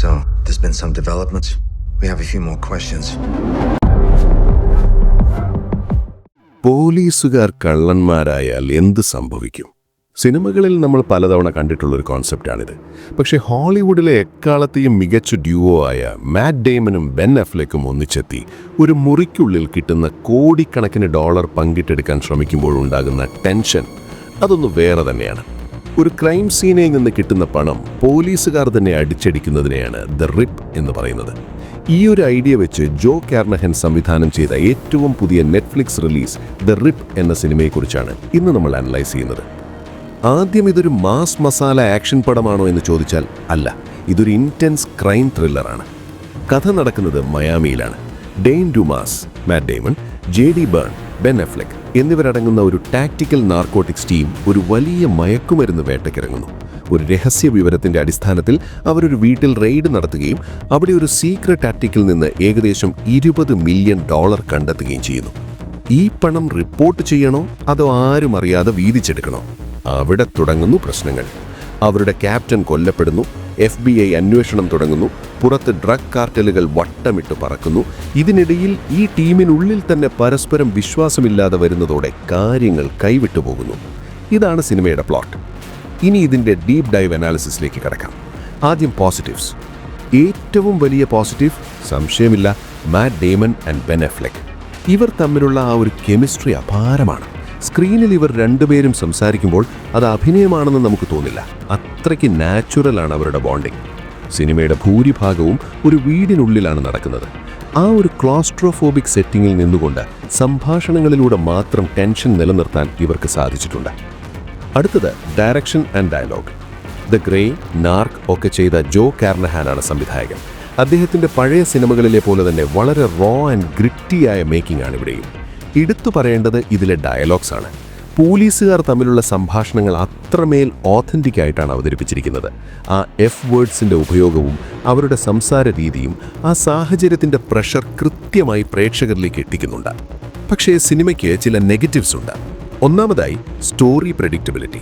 So, there's been some developments. We have a few more questions. പോലീസുകാർ കള്ളന്മാരായാൽ എന്ത് സംഭവിക്കും സിനിമകളിൽ നമ്മൾ പലതവണ കണ്ടിട്ടുള്ള ഒരു കോൺസെപ്റ്റാണിത് പക്ഷേ ഹോളിവുഡിലെ എക്കാലത്തെയും മികച്ച ഡ്യൂവോ ആയ മാറ്റ് ഡേമനും ബെൻ അഫ്ലേക്കും ഒന്നിച്ചെത്തി ഒരു മുറിക്കുള്ളിൽ കിട്ടുന്ന കോടിക്കണക്കിന് ഡോളർ പങ്കിട്ടെടുക്കാൻ ശ്രമിക്കുമ്പോഴുണ്ടാകുന്ന ടെൻഷൻ അതൊന്ന് വേറെ തന്നെയാണ് ഒരു ക്രൈം സീനിൽ നിന്ന് കിട്ടുന്ന പണം പോലീസുകാർ തന്നെ അടിച്ചടിക്കുന്നതിനെയാണ് ദ റിപ്പ് എന്ന് പറയുന്നത്. ഈ ഒരു ഐഡിയ വെച്ച് ജോ കാർണഹൻ സംവിധാനം ചെയ്ത ഏറ്റവും പുതിയ നെറ്റ്ഫ്ലിക്സ് റിലീസ് ദ റിപ്പ് എന്ന സിനിമയെക്കുറിച്ചാണ് ഇന്ന് നമ്മൾ അനലൈസ് ചെയ്യുന്നത്. ആദ്യം ഇതൊരു മാസ് മസാല ആക്ഷൻ പടമാണോ എന്ന് ചോദിച്ചാൽ അല്ല ഇതൊരു ഇന്റൻസ് ക്രൈം ത്രില്ലറാണ് കഥ നടക്കുന്നത് മയാമിയിലാണ് Dane Dumas Matt Damon J D Byrne Ben എന്നിവരടങ്ങുന്ന ഒരു ടാക്ടിക്കൽ നാർക്കോട്ടിക്സ് ടീം ഒരു വലിയ മയക്കുമരുന്ന് വേട്ടയ്ക്കിറങ്ങുന്നു. ഒരു രഹസ്യ വിവരത്തിന്റെ അടിസ്ഥാനത്തിൽ അവരൊരു വീട്ടിൽ റെയ്ഡ് നടത്തുകയും അവിടെ ഒരു സീക്രട്ട് ആറ്റിക്കിൽ നിന്ന് ഏകദേശം ഇരുപത് മില്യൺ ഡോളർ കണ്ടെത്തുകയും ചെയ്യുന്നു. ഈ പണം റിപ്പോർട്ട് ചെയ്യണോ അതോ ആരും അറിയാതെ വീതിച്ചെടുക്കണോ? അവിടെ തുടങ്ങുന്നു പ്രശ്നങ്ങൾ. അവരുടെ ക്യാപ്റ്റൻ കൊല്ലപ്പെടുന്നു എഫ് ബി ഐ അന്വേഷണം തുടങ്ങുന്നു പുറത്ത് ഡ്രഗ് കാർട്ടലുകൾ വട്ടമിട്ട് പറക്കുന്നു. ഇതിനിടയിൽ ഈ ടീമിനുള്ളിൽ തന്നെ പരസ്പരം വിശ്വാസമില്ലാതെ വരുന്നതോടെ കാര്യങ്ങൾ കൈവിട്ടു പോകുന്നു. ഇതാണ് സിനിമയുടെ പ്ലോട്ട്. ഇനി ഇതിന്റെ ഡീപ്പ് ഡൈവ് അനാലിസിസിലേക്ക് കടക്കാം. ആദ്യം പോസിറ്റീവ്സ്. ഏറ്റവും വലിയ പോസിറ്റീവ് സംശയമില്ല മാറ്റ് ഡേമൻ ആൻഡ് ബെനഫ്ലെക് ഇവർ തമ്മിലുള്ള ആ ഒരു കെമിസ്ട്രി അപാരമാണ്. സ്ക്രീനിൽ ഇവർ രണ്ടുപേരും സംസാരിക്കുമ്പോൾ അത് അഭിനയമാണെന്ന് നമുക്ക് തോന്നില്ല. അത്രയ്ക്ക് നാച്ചുറലാണ് അവരുടെ ബോണ്ടിങ്. സിനിമയുടെ ഭൂരിഭാഗവും ഒരു വീടിനുള്ളിലാണ് നടക്കുന്നത്. ആ ഒരു ക്ലോസ്ട്രോഫോബിക് സെറ്റിങ്ങിൽ നിന്നുകൊണ്ട് സംഭാഷണങ്ങളിലൂടെ മാത്രം ടെൻഷൻ നിലനിർത്താൻ ഇവർക്ക് സാധിച്ചിട്ടുണ്ട്. അടുത്തത് direction and dialogue. The gray നാർക്ക് ഒക്കെ ചെയ്ത ജോ കാർണഹാനാണ് സംവിധായകൻ. അദ്ദേഹത്തിന്റെ പഴയ സിനിമകളിലെ പോലെ തന്നെ വളരെ റോ ആൻഡ് ഗ്രിറ്റിയായ മേക്കിംഗ് ആണ് ഇവിടെയും. എടുത്തു പറയേണ്ടത് ഇതിലെ ഡയലോഗ്സ് ആണ്. പോലീസുകാർ തമ്മിലുള്ള സംഭാഷണങ്ങൾ അത്രമേൽ ഓഥന്റിക് ആയിട്ടാണ് അവതരിപ്പിച്ചിരിക്കുന്നത്. ആ എഫ് വേർഡ്സിന്റെ ഉപയോഗവും അവരുടെ സംസാര രീതിയും ആ സാഹചര്യത്തിന്റെ പ്രഷർ കൃത്യമായി പ്രേക്ഷകരിലേക്ക് എത്തിക്കുന്നുണ്ട്. പക്ഷേ സിനിമയ്ക്ക് ചില നെഗറ്റീവ്സ് ഉണ്ട്. ഒന്നാമതായി സ്റ്റോറി പ്രഡിക്റ്റബിലിറ്റി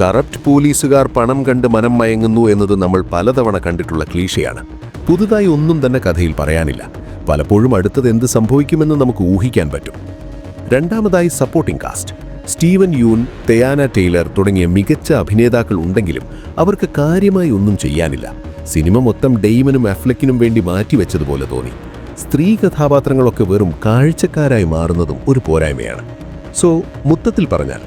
കറപ്റ്റ് പോലീസുകാർ പണം കണ്ട് മനം മയങ്ങുന്നു എന്നത് നമ്മൾ പലതവണ കണ്ടിട്ടുള്ള ക്ലീഷയാണ് പുതുതായി ഒന്നും തന്നെ കഥയിൽ പറയാനില്ല. പലപ്പോഴും അടുത്തത് എന്ത് സംഭവിക്കുമെന്ന് നമുക്ക് ഊഹിക്കാൻ പറ്റും. രണ്ടാമതായി supporting cast Steven Yeun Teyana Taylor തുടങ്ങിയ മികച്ച അഭിനേതാക്കൾ ഉണ്ടെങ്കിലും അവർക്ക് കാര്യമായി ഒന്നും ചെയ്യാനില്ല. സിനിമ മൊത്തം ഡെയ്മനും അഫ്ലക്കിനും വേണ്ടി മാറ്റിവെച്ചതുപോലെ തോന്നി. സ്ത്രീ കഥാപാത്രങ്ങളൊക്കെ വെറും കാഴ്ചക്കാരായി മാറുന്നതും ഒരു പോരായ്മയാണ്. സോ മൊത്തത്തിൽ പറഞ്ഞാൽ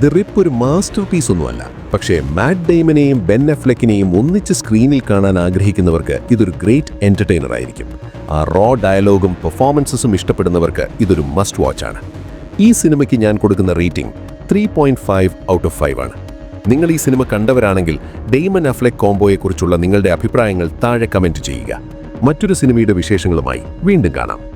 ദി റിപ്പ് ഒരു മാസ്റ്റർ പീസ് ഒന്നുമല്ല പക്ഷേ മാറ്റ് ഡെയ്മനെയും ബെൻ അഫ്ലക്കിനെയും ഒന്നിച്ച് സ്ക്രീനിൽ കാണാൻ ആഗ്രഹിക്കുന്നവർക്ക് ഇതൊരു ഗ്രേറ്റ് എന്റർടൈനർ ആയിരിക്കും. ആ റോ ഡയലോഗും പെർഫോമൻസസും ഇഷ്ടപ്പെടുന്നവർക്ക് ഇതൊരു മസ്റ്റ് വാച്ച് ആണ്. ഈ സിനിമയ്ക്ക് ഞാൻ കൊടുക്കുന്ന rating three point five out of five ആണ്. നിങ്ങൾ ഈ സിനിമ കണ്ടവരാണെങ്കിൽ ഡെയ്മൻ അഫ്ലെക് കോംബോയെക്കുറിച്ചുള്ള നിങ്ങളുടെ അഭിപ്രായങ്ങൾ താഴെ കമന്റ് ചെയ്യുക. മറ്റൊരു സിനിമയുടെ വിശേഷങ്ങളുമായി വീണ്ടും കാണാം.